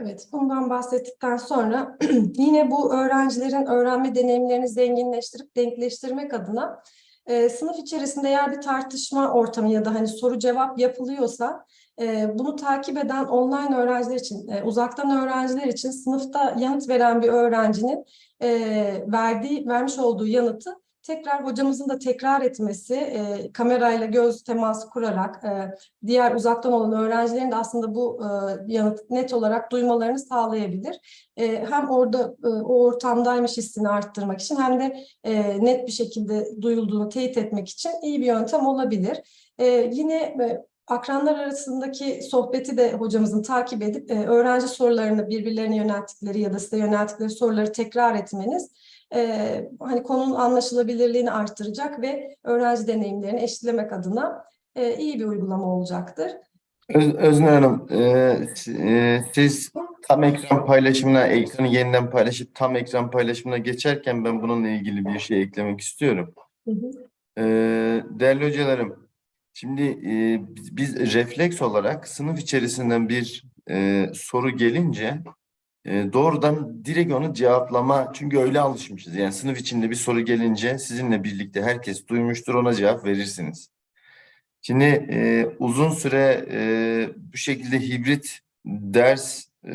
Evet, bundan bahsettikten sonra yine bu öğrencilerin öğrenme deneyimlerini zenginleştirip denkleştirmek adına e, sınıf içerisinde eğer bir tartışma ortamı ya da hani soru cevap yapılıyorsa e, bunu takip eden online öğrenciler için, e, uzaktan öğrenciler için sınıfta yanıt veren bir öğrencinin e, verdiği, vermiş olduğu yanıtı tekrar hocamızın da tekrar etmesi, e, kamerayla göz teması kurarak e, diğer uzaktan olan öğrencilerin de aslında bu e, yanıt net olarak duymalarını sağlayabilir. E, hem orada e, o ortamdaymış hissini arttırmak için hem de e, net bir şekilde duyulduğunu teyit etmek için iyi bir yöntem olabilir. E, yine e, akranlar arasındaki sohbeti de hocamızın takip edip e, öğrenci sorularını birbirlerine yönelttikleri ya da size yönelttikleri soruları tekrar etmeniz e, hani konunun anlaşılabilirliğini arttıracak ve öğrenci deneyimlerini eşitlemek adına e, iyi bir uygulama olacaktır. Öz, Öznur Hanım, e, e, siz tam ekran paylaşımına, ekranı yeniden paylaşıp tam ekran paylaşımına geçerken ben bununla ilgili bir şey eklemek istiyorum. Hı hı. E, değerli hocalarım, şimdi e, biz, biz refleks olarak sınıf içerisinden bir e, soru gelince e, doğrudan direkt onu cevaplama, çünkü öyle alışmışız. Yani sınıf içinde bir soru gelince sizinle birlikte herkes duymuştur, ona cevap verirsiniz. Şimdi e, uzun süre e, bu şekilde hibrit ders e,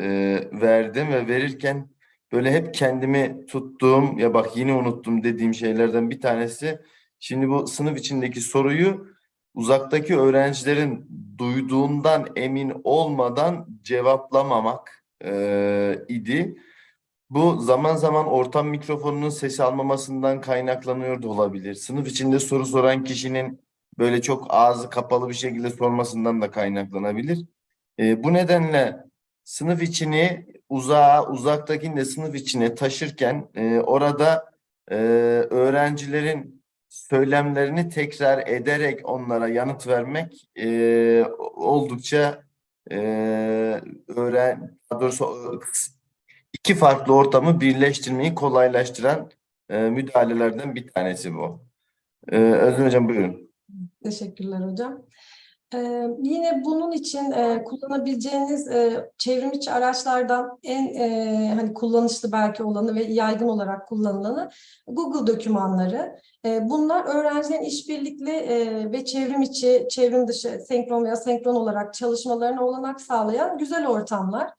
verdim ve verirken böyle hep kendimi tuttuğum ya bak yine unuttum dediğim şeylerden bir tanesi şimdi bu sınıf içindeki soruyu uzaktaki öğrencilerin duyduğundan emin olmadan cevaplamamak e, idi. Bu zaman zaman ortam mikrofonunun sesi almamasından kaynaklanıyor da olabilir. Sınıf içinde soru soran kişinin böyle çok ağzı kapalı bir şekilde sormasından da kaynaklanabilir. E, bu nedenle sınıf içini uzağa, uzaktakini de sınıf içine taşırken e, orada e, öğrencilerin söylemlerini tekrar ederek onlara yanıt vermek e, oldukça e, öğren, daha doğrusu iki farklı ortamı birleştirmeyi kolaylaştıran e, müdahalelerden bir tanesi bu. E, Özgür Hocam buyurun. Teşekkürler hocam. Ee, yine bunun için e, kullanabileceğiniz e, çevrim içi araçlardan en e, hani kullanışlı belki olanı ve yaygın olarak kullanılanı Google dokümanları. E, bunlar öğrencilerin işbirlikli e, ve çevrim içi, çevrim dışı, senkron veya senkron olarak çalışmalarına olanak sağlayan güzel ortamlar.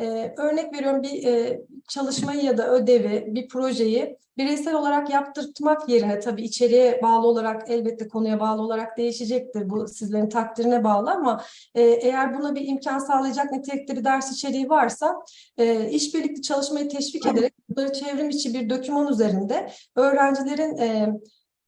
E, örnek veriyorum bir e, çalışmayı ya da ödevi, bir projeyi bireysel olarak yaptırtmak yerine tabii içeriğe bağlı olarak elbette konuya bağlı olarak değişecektir. Bu sizlerin takdirine bağlı ama e, eğer buna bir imkan sağlayacak nitelikte bir ders içeriği varsa e, işbirlikli çalışmayı teşvik ederek bunları çevrim içi bir doküman üzerinde öğrencilerin e,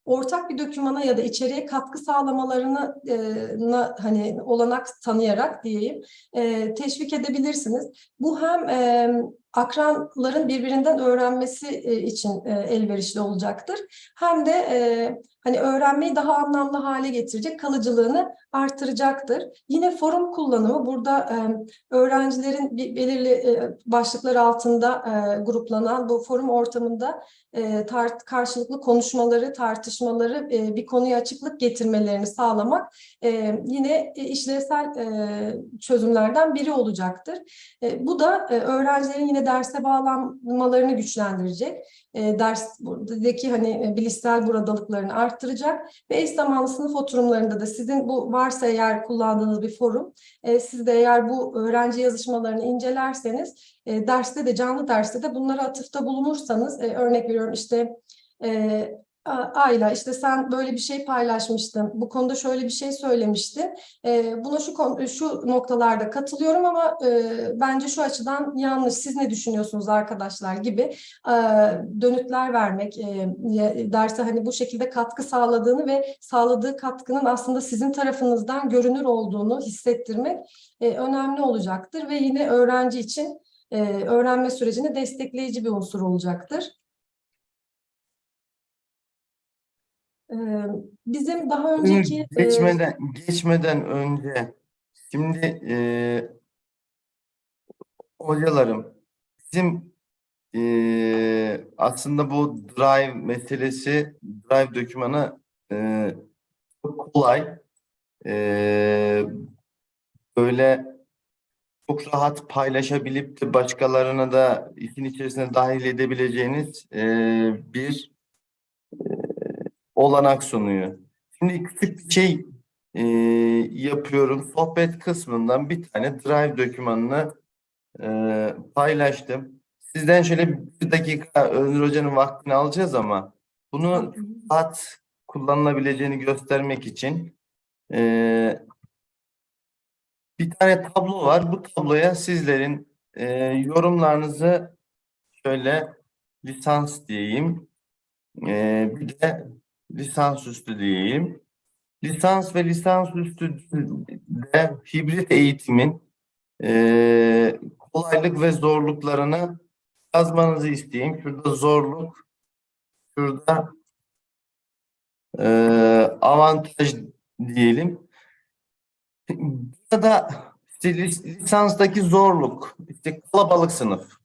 ortak bir dokümana ya da içeriğe katkı sağlamalarını e, na, hani olanak tanıyarak diyeyim e, teşvik edebilirsiniz. Bu hem e, akranların birbirinden öğrenmesi e, için e, elverişli olacaktır. Hem de e, hani öğrenmeyi daha anlamlı hale getirecek, kalıcılığını artıracaktır. Yine forum kullanımı burada öğrencilerin belirli başlıklar altında gruplanan bu forum ortamında karşılıklı konuşmaları, tartışmaları, bir konuya açıklık getirmelerini sağlamak yine işlevsel çözümlerden biri olacaktır. Bu da öğrencilerin yine derse bağlanmalarını güçlendirecek. E, ders buradaki hani e, bilişsel buradalıklarını arttıracak ve eş zamanlı sınıf oturumlarında da sizin bu varsa eğer kullandığınız bir forum, e, siz de eğer bu öğrenci yazışmalarını incelerseniz e, derste de canlı derste de bunlara atıfta bulunursanız e, örnek veriyorum işte e, Ayla işte sen böyle bir şey paylaşmıştın. Bu konuda şöyle bir şey söylemiştin. E, buna şu konu- şu noktalarda katılıyorum ama e, bence şu açıdan yanlış. Siz ne düşünüyorsunuz arkadaşlar gibi e, dönütler vermek, e, ya- derse hani bu şekilde katkı sağladığını ve sağladığı katkının aslında sizin tarafınızdan görünür olduğunu hissettirmek e, önemli olacaktır ve yine öğrenci için e, öğrenme sürecini destekleyici bir unsur olacaktır. Bizim daha önceki e, Geçmeden geçmeden önce şimdi e, hocalarım bizim e, aslında bu drive meselesi drive dokümanı e, çok kolay. E, böyle çok rahat paylaşabilip de başkalarına da işin içerisine dahil edebileceğiniz e, bir e, olanak sunuyor. Şimdi küçük bir şey e, yapıyorum. Sohbet kısmından bir tane Drive dokümanını e, paylaştım. Sizden şöyle bir dakika Özgür Hoca'nın vaktini alacağız ama bunu rahat kullanılabileceğini göstermek için e, bir tane tablo var. Bu tabloya sizlerin e, yorumlarınızı şöyle lisans diyeyim. E, bir de lisansüstü diyeyim. Lisans ve lisansüstü de hibrit eğitimin e, kolaylık ve zorluklarını yazmanızı isteyeyim. Şurada zorluk, şurada e, avantaj diyelim. Burada işte lis- lisanstaki zorluk, işte kalabalık sınıf.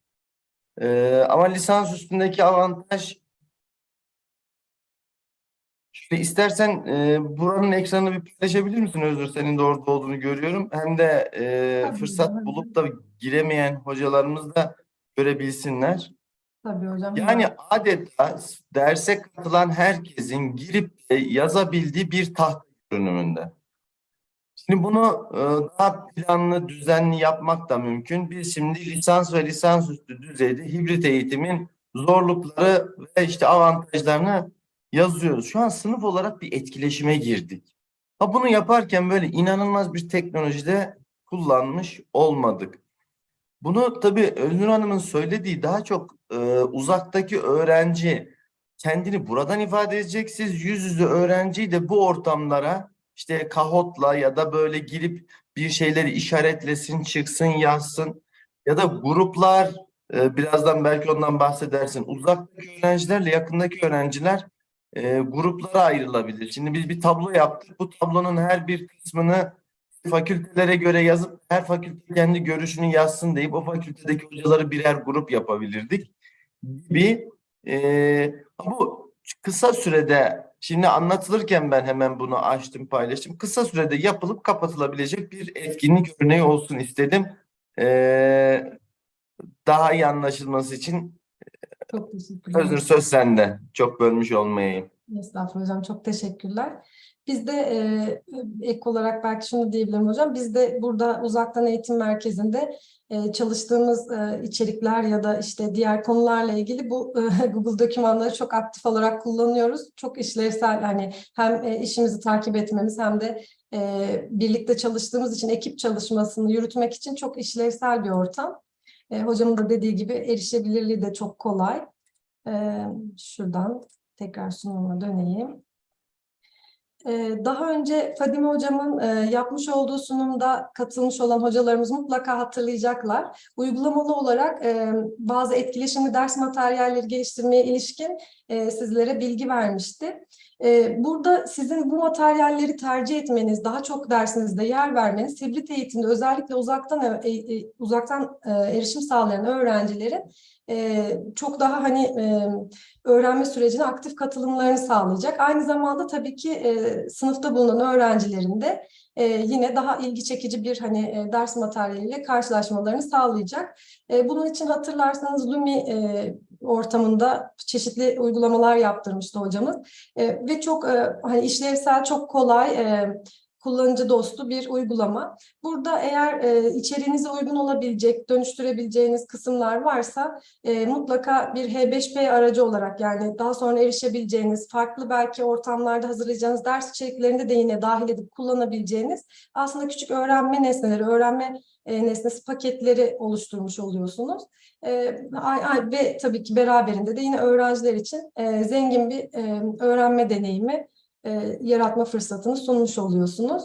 Ee, ama lisans üstündeki avantaj Şöyle istersen e, buranın ekranını bir paylaşabilir misin Özgür? Senin de orada olduğunu görüyorum. Hem de e, Tabii, fırsat bulup da giremeyen hocalarımız da görebilsinler. Tabii hocam. Yani adeta derse katılan herkesin girip de yazabildiği bir tahta görünümünde. Şimdi bunu e, daha planlı, düzenli yapmak da mümkün. Biz şimdi lisans ve lisansüstü düzeyde hibrit eğitimin zorlukları ve işte avantajlarını yazıyoruz. Şu an sınıf olarak bir etkileşime girdik. Ha bunu yaparken böyle inanılmaz bir teknolojide kullanmış olmadık. Bunu tabii Öznur Hanım'ın söylediği daha çok e, uzaktaki öğrenci kendini buradan ifade edecek. Siz yüz yüze öğrenciyi de bu ortamlara işte kahotla ya da böyle girip bir şeyleri işaretlesin, çıksın, yazsın ya da gruplar e, birazdan belki ondan bahsedersin. Uzaktaki öğrencilerle yakındaki öğrenciler e, gruplara ayrılabilir. Şimdi biz bir tablo yaptık. Bu tablonun her bir kısmını fakültelere göre yazıp her fakülte kendi görüşünü yazsın deyip o fakültedeki hocaları birer grup yapabilirdik gibi. E, bu kısa sürede şimdi anlatılırken ben hemen bunu açtım paylaştım. Kısa sürede yapılıp kapatılabilecek bir etkinlik örneği olsun istedim. E, daha iyi anlaşılması için Çok teşekkürler. Özür söz sende. Çok bölmüş olmayayım. Estağfurullah hocam çok teşekkürler. Biz de e, ek olarak belki şunu diyebilirim hocam. Biz de burada uzaktan eğitim merkezinde e, çalıştığımız e, içerikler ya da işte diğer konularla ilgili bu e, Google dokümanları çok aktif olarak kullanıyoruz. Çok işlevsel hani hem e, işimizi takip etmemiz hem de e, birlikte çalıştığımız için ekip çalışmasını yürütmek için çok işlevsel bir ortam. E, hocamın da dediği gibi erişebilirliği de çok kolay. E, şuradan tekrar sunuma döneyim. Ee, Daha önce Fadime Hocam'ın e, yapmış olduğu sunumda katılmış olan hocalarımız mutlaka hatırlayacaklar. Uygulamalı olarak e, bazı etkileşimli ders materyalleri geliştirmeye ilişkin e, sizlere bilgi vermişti. Burada sizin bu materyalleri tercih etmeniz, daha çok dersinizde yer vermeniz, hibrit eğitimde özellikle uzaktan uzaktan erişim sağlayan öğrencilerin e, çok daha hani e, öğrenme sürecine aktif katılımlarını sağlayacak. Aynı zamanda tabii ki e, sınıfta bulunan öğrencilerin de e, yine daha ilgi çekici bir hani e, ders materyaliyle karşılaşmalarını sağlayacak. E, bunun için hatırlarsanız Lumi e, ortamında çeşitli uygulamalar yaptırmıştı hocamız E, ve çok e, hani işlevsel, çok kolay. E, kullanıcı dostu bir uygulama. Burada eğer e, içeriğinize uygun olabilecek, dönüştürebileceğiniz kısımlar varsa e, mutlaka bir H5P aracı olarak yani daha sonra erişebileceğiniz, farklı belki ortamlarda hazırlayacağınız ders içeriklerinde de yine dahil edip kullanabileceğiniz aslında küçük öğrenme nesneleri, öğrenme e, nesnesi paketleri oluşturmuş oluyorsunuz. E, ay- ay- ve tabii ki beraberinde de yine öğrenciler için e, zengin bir e, öğrenme deneyimi e, yaratma fırsatını sunmuş oluyorsunuz.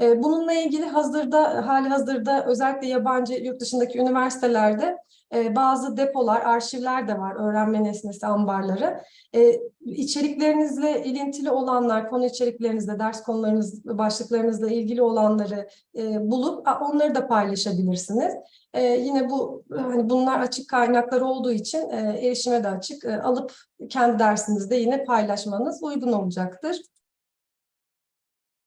E, bununla ilgili hazırda, hali hazırda özellikle yabancı yurt dışındaki üniversitelerde e, bazı depolar, arşivler de var, öğrenme nesnesi ambarları. E, içeriklerinizle ilintili olanlar, konu içeriklerinizle, ders konularınız, başlıklarınızla ilgili olanları e, bulup onları da paylaşabilirsiniz. E, yine bu hani bunlar açık kaynaklar olduğu için e, erişime de açık. E, alıp kendi dersinizde yine paylaşmanız uygun olacaktır.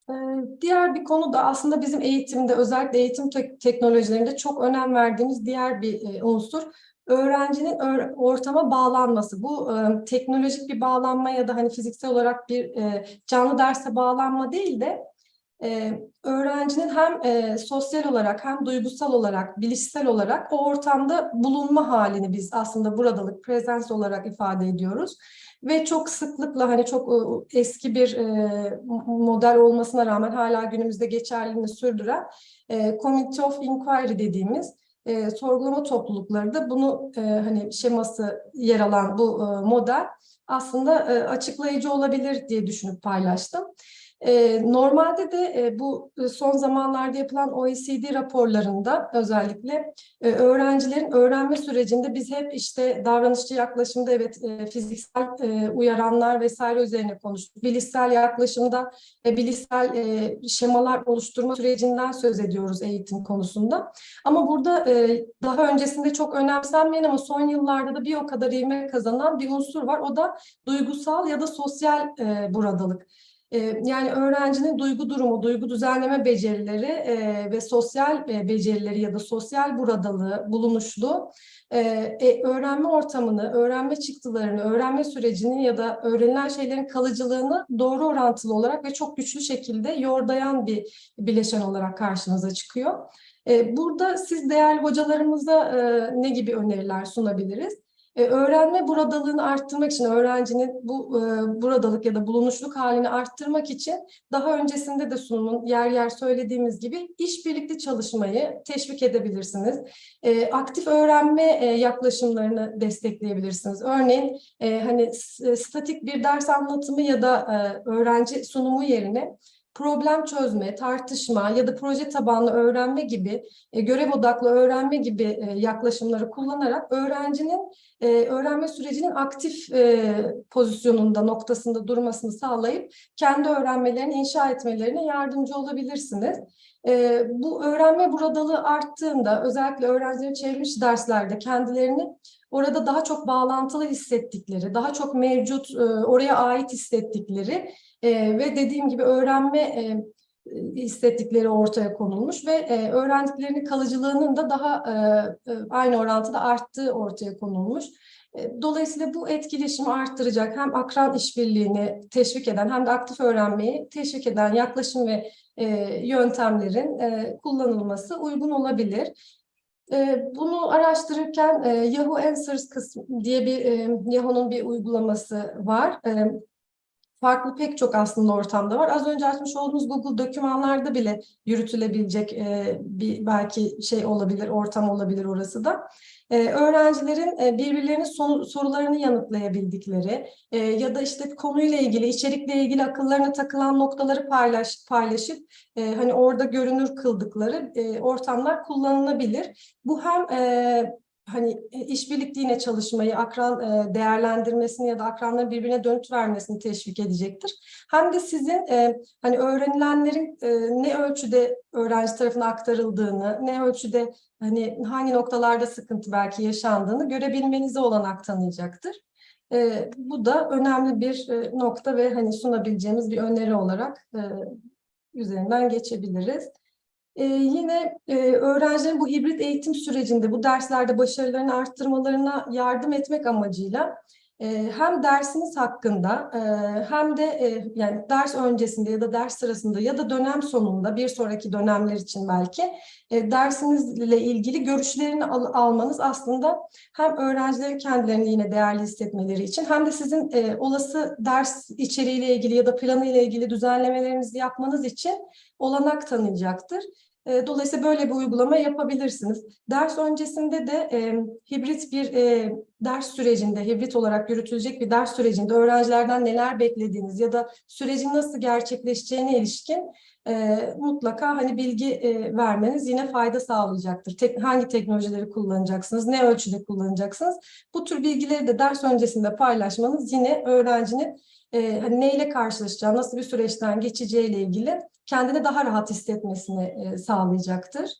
Ee, Diğer bir konu da aslında bizim eğitimde özellikle eğitim tek- teknolojilerinde çok önem verdiğimiz diğer bir e, unsur öğrencinin öğ- ortama bağlanması. Bu e, teknolojik bir bağlanma ya da hani fiziksel olarak bir e, canlı derse bağlanma değil de e, öğrencinin hem e, sosyal olarak hem duygusal olarak, bilişsel olarak o ortamda bulunma halini biz aslında buradalık, presens olarak ifade ediyoruz. Ve çok sıklıkla hani çok e, eski bir e, model olmasına rağmen hala günümüzde geçerliliğini sürdüren e, Committee of Inquiry dediğimiz e, sorgulama toplulukları da bunu e, hani şeması yer alan bu e, model aslında e, açıklayıcı olabilir diye düşünüp paylaştım. E, normalde de e, bu e, son zamanlarda yapılan OECD raporlarında özellikle e, öğrencilerin öğrenme sürecinde biz hep işte davranışçı yaklaşımda evet fiziksel uyaranlar vesaire üzerine konuştuk. Bilişsel yaklaşımda e, bilişsel şemalar oluşturma sürecinden söz ediyoruz eğitim konusunda. Ama burada daha öncesinde çok önemsenmeyen ama son yıllarda da bir o kadar ivme kazanan bir unsur var. O da duygusal ya da sosyal buradalık. Yani öğrencinin duygu durumu, duygu düzenleme becerileri ve sosyal becerileri ya da sosyal buradalığı, bulunuşluğu e, öğrenme ortamını, öğrenme çıktılarını, öğrenme sürecini ya da öğrenilen şeylerin kalıcılığını doğru orantılı olarak ve çok güçlü şekilde yordayan bir bileşen olarak karşınıza çıkıyor. Burada siz değerli hocalarımıza ne gibi öneriler sunabiliriz? E, Öğrenme buradalığını arttırmak için, öğrencinin bu e, buradalık ya da bulunuşluk halini arttırmak için daha öncesinde de sunumun yer yer söylediğimiz gibi işbirlikli çalışmayı teşvik edebilirsiniz. E, aktif öğrenme e, yaklaşımlarını destekleyebilirsiniz. Örneğin e, hani s- statik bir ders anlatımı ya da e, öğrenci sunumu yerine problem çözme, tartışma ya da proje tabanlı öğrenme gibi, e, görev odaklı öğrenme gibi e, yaklaşımları kullanarak öğrencinin e, öğrenme sürecinin aktif e, pozisyonunda, noktasında durmasını sağlayıp kendi öğrenmelerini inşa etmelerine yardımcı olabilirsiniz. E, bu öğrenme buradalığı arttığında özellikle öğrencilerin çevrimiçi derslerde kendilerini orada daha çok bağlantılı hissettikleri, daha çok mevcut, e, oraya ait hissettikleri e, ve dediğim gibi öğrenme e, hissettikleri ortaya konulmuş ve e, öğrendiklerinin kalıcılığının da daha e, e, aynı orantıda arttığı ortaya konulmuş. E, Dolayısıyla bu etkileşimi arttıracak hem akran işbirliğini teşvik eden hem de aktif öğrenmeyi teşvik eden yaklaşım ve e, yöntemlerin e, kullanılması uygun olabilir. E, Bunu araştırırken e, Yahoo Answers kısmı diye bir e, Yahoo'nun bir uygulaması var. E, farklı pek çok aslında ortamda var. Az önce açmış olduğumuz Google dokümanlarda bile yürütülebilecek e, bir belki şey olabilir, ortam olabilir orası da. E, öğrencilerin e, birbirlerinin son- sorularını yanıtlayabildikleri e, ya da işte konuyla ilgili, içerikle ilgili akıllarına takılan noktaları paylaş, paylaşıp e, hani orada görünür kıldıkları e, ortamlar kullanılabilir. Bu hem e, hani e, işbirlikliğine çalışmayı, akran e, değerlendirmesini ya da akranların birbirine dönüt vermesini teşvik edecektir. Hem de sizin e, hani öğrenilenlerin ne ölçüde öğrenci tarafına aktarıldığını, ne ölçüde hani hangi noktalarda sıkıntı belki yaşandığını görebilmenize olanak tanıyacaktır. Bu da önemli bir nokta ve hani sunabileceğimiz bir öneri olarak üzerinden geçebiliriz. Ee, yine e, öğrencilerin bu hibrit eğitim sürecinde bu derslerde başarılarını arttırmalarına yardım etmek amacıyla e, hem dersiniz hakkında e, hem de e, yani ders öncesinde ya da ders sırasında ya da dönem sonunda bir sonraki dönemler için belki e, dersinizle ilgili görüşlerini al- almanız aslında hem öğrencilerin kendilerini yine değerli hissetmeleri için hem de sizin e, olası ders içeriğiyle ilgili ya da planı ile ilgili düzenlemelerinizi yapmanız için olanak tanıyacaktır. E, Dolayısıyla böyle bir uygulama yapabilirsiniz. Ders öncesinde de e, hibrit bir e, ders sürecinde, hibrit olarak yürütülecek bir ders sürecinde öğrencilerden neler beklediğiniz ya da sürecin nasıl gerçekleşeceğine ilişkin e, mutlaka hani bilgi e, vermeniz yine fayda sağlayacaktır. Tek, hangi teknolojileri kullanacaksınız, ne ölçüde kullanacaksınız? Bu tür bilgileri de ders öncesinde paylaşmanız yine öğrencinin e, hani neyle karşılaşacağı, nasıl bir süreçten geçeceğiyle ilgili kendini daha rahat hissetmesini e, sağlayacaktır.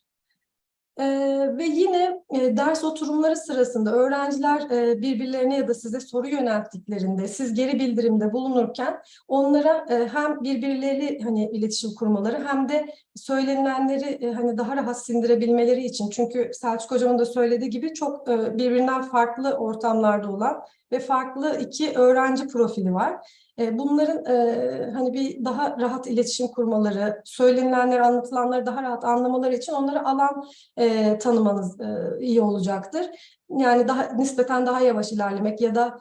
Ee, ve yine e, ders oturumları sırasında öğrenciler e, birbirlerine ya da size soru yönelttiklerinde siz geri bildirimde bulunurken onlara e, hem birbirleri hani iletişim kurmaları hem de söylenilenleri e, hani daha rahat sindirebilmeleri için çünkü Selçuk hocamın da söylediği gibi çok e, birbirinden farklı ortamlarda olan ve farklı iki öğrenci profili var. E, Bunların e, hani bir daha rahat iletişim kurmaları, söylenilenleri, anlatılanları daha rahat anlamaları için onlara alan e, tanımanız iyi olacaktır. Yani daha nispeten daha yavaş ilerlemek ya da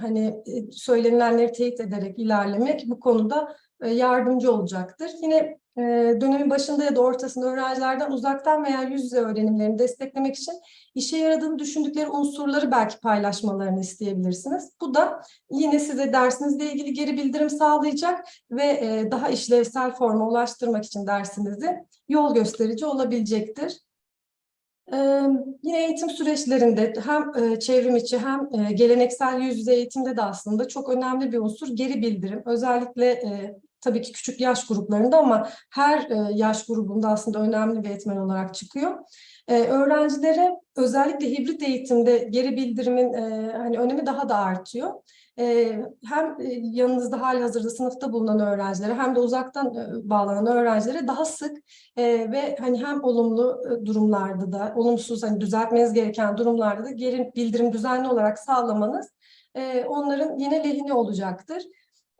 hani söylenilenleri teyit ederek ilerlemek bu konuda yardımcı olacaktır. Yine e, dönemin başında ya da ortasında öğrencilerden uzaktan veya yüz yüze öğrenimlerini desteklemek için işe yaradığını düşündükleri unsurları belki paylaşmalarını isteyebilirsiniz. Bu da yine size dersinizle ilgili geri bildirim sağlayacak ve e, daha işlevsel forma ulaştırmak için dersinizi yol gösterici olabilecektir. Ee, yine eğitim süreçlerinde hem e, çevrim içi hem e, geleneksel yüz yüze eğitimde de aslında çok önemli bir unsur geri bildirim. Özellikle tabii ki küçük yaş gruplarında ama her e, yaş grubunda aslında önemli bir etmen olarak çıkıyor. E, öğrencilere özellikle hibrit eğitimde geri bildirimin e, hani önemi daha da artıyor. Hem yanınızda hali hazırda sınıfta bulunan öğrencilere hem de uzaktan bağlanan öğrencilere daha sık ve hani hem olumlu durumlarda da olumsuz hani düzeltmeniz gereken durumlarda da geri bildirim düzenli olarak sağlamanız onların yine lehine olacaktır.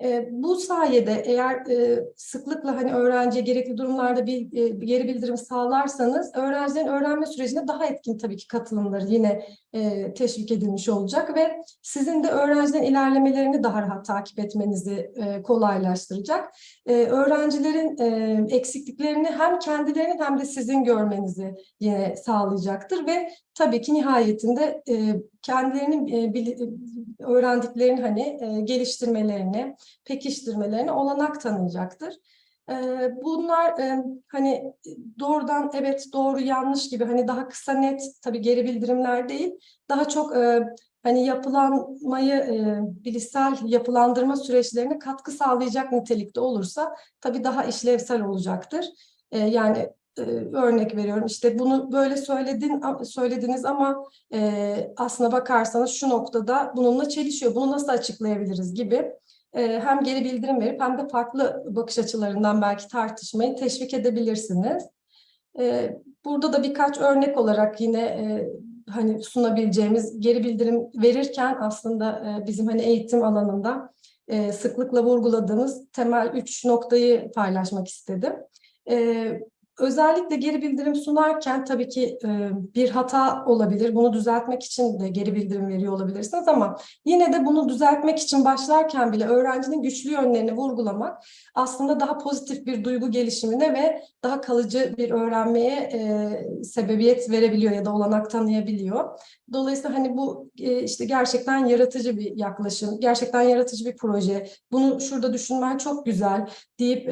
E, bu sayede eğer e, sıklıkla hani öğrenciye gerekli durumlarda bir, e, geri bildirim sağlarsanız öğrencilerin öğrenme sürecinde daha etkin tabii ki katılımları yine e, teşvik edilmiş olacak ve sizin de öğrencilerin ilerlemelerini daha rahat takip etmenizi e, kolaylaştıracak. E, öğrencilerin e, eksikliklerini hem kendilerinin hem de sizin görmenizi yine sağlayacaktır ve tabii ki nihayetinde e, kendilerinin e, öğrendiklerini hani e, geliştirmelerini, pekiştirmelerine olanak tanıyacaktır. E, bunlar hani doğrudan evet doğru yanlış gibi hani daha kısa net tabii geri bildirimler değil, daha çok hani yapılanmayı bilişsel yapılandırma süreçlerine katkı sağlayacak nitelikte olursa tabii daha işlevsel olacaktır. Yani e, örnek veriyorum işte bunu böyle söyledin söylediniz ama e, aslına bakarsanız şu noktada bununla çelişiyor. Bunu nasıl açıklayabiliriz gibi e, hem geri bildirim verip hem de farklı bakış açılarından belki tartışmayı teşvik edebilirsiniz. E, burada da birkaç örnek olarak yine e, hani sunabileceğimiz geri bildirim verirken aslında e, bizim hani eğitim alanında e, sıklıkla vurguladığımız temel üç noktayı paylaşmak istedim. E, özellikle geri bildirim sunarken tabii ki e, bir hata olabilir. Bunu düzeltmek için de geri bildirim veriyor olabilirsiniz ama yine de bunu düzeltmek için başlarken bile öğrencinin güçlü yönlerini vurgulamak aslında daha pozitif bir duygu gelişimine ve daha kalıcı bir öğrenmeye e, sebebiyet verebiliyor ya da olanak tanıyabiliyor. Dolayısıyla hani bu e, işte gerçekten yaratıcı bir yaklaşım, gerçekten yaratıcı bir proje. Bunu şurada düşünmen çok güzel deyip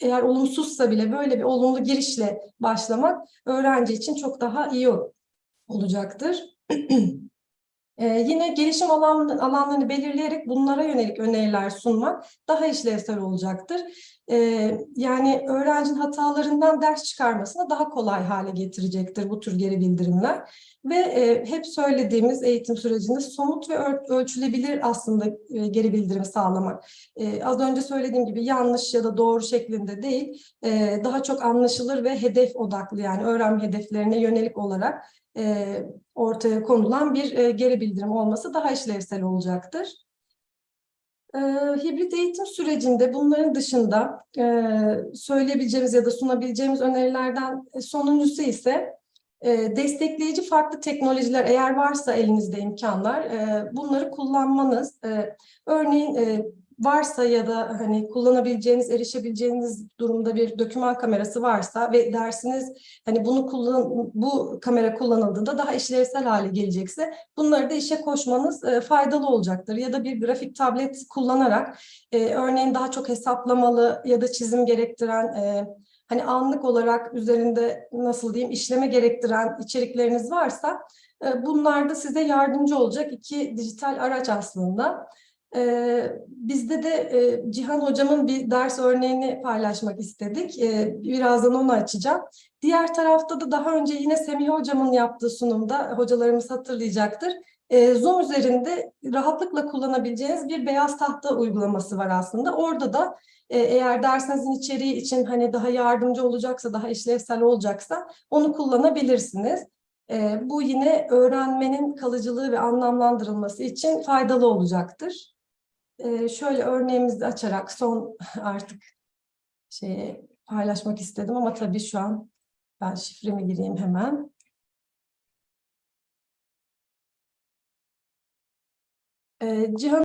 eğer olumsuzsa bile böyle bir olumlu girişle başlamak öğrenci için çok daha iyi olacaktır. Ee, yine gelişim alan, alanlarını belirleyerek bunlara yönelik öneriler sunmak daha işlevsel olacaktır. Ee, yani öğrencinin hatalarından ders çıkarmasını daha kolay hale getirecektir bu tür geri bildirimler. Ve e, hep söylediğimiz eğitim sürecinde somut ve öl- ölçülebilir aslında e, geri bildirimi sağlamak. E, az önce söylediğim gibi yanlış ya da doğru şeklinde değil, e, daha çok anlaşılır ve hedef odaklı yani öğrenme hedeflerine yönelik olarak e, ortaya konulan bir e, geri bildirim olması daha işlevsel olacaktır. E, hibrit eğitim sürecinde bunların dışında e, söyleyebileceğimiz ya da sunabileceğimiz önerilerden sonuncusu ise e, destekleyici farklı teknolojiler eğer varsa elinizde imkanlar e, bunları kullanmanız. E, örneğin e, varsa ya da hani kullanabileceğiniz, erişebileceğiniz durumda bir doküman kamerası varsa ve dersiniz hani bunu kullan bu kamera kullanıldığında daha işlevsel hale gelecekse bunları da işe koşmanız e, faydalı olacaktır. Ya da bir grafik tablet kullanarak e, örneğin daha çok hesaplamalı ya da çizim gerektiren e, hani anlık olarak üzerinde nasıl diyeyim işleme gerektiren içerikleriniz varsa e, bunlar da size yardımcı olacak iki dijital araç aslında. Ee, bizde de e, Cihan hocamın bir ders örneğini paylaşmak istedik. Ee, birazdan onu açacağım. Diğer tarafta da daha önce yine Semih hocamın yaptığı sunumda hocalarımız hatırlayacaktır. Ee, Zoom üzerinde rahatlıkla kullanabileceğiniz bir beyaz tahta uygulaması var aslında. Orada da e, eğer dersinizin içeriği için hani daha yardımcı olacaksa, daha işlevsel olacaksa onu kullanabilirsiniz. E, bu yine öğrenmenin kalıcılığı ve anlamlandırılması için faydalı olacaktır. E, şöyle örneğimizi açarak son artık şeye paylaşmak istedim ama tabii şu an ben şifremi gireyim hemen. E, Cihan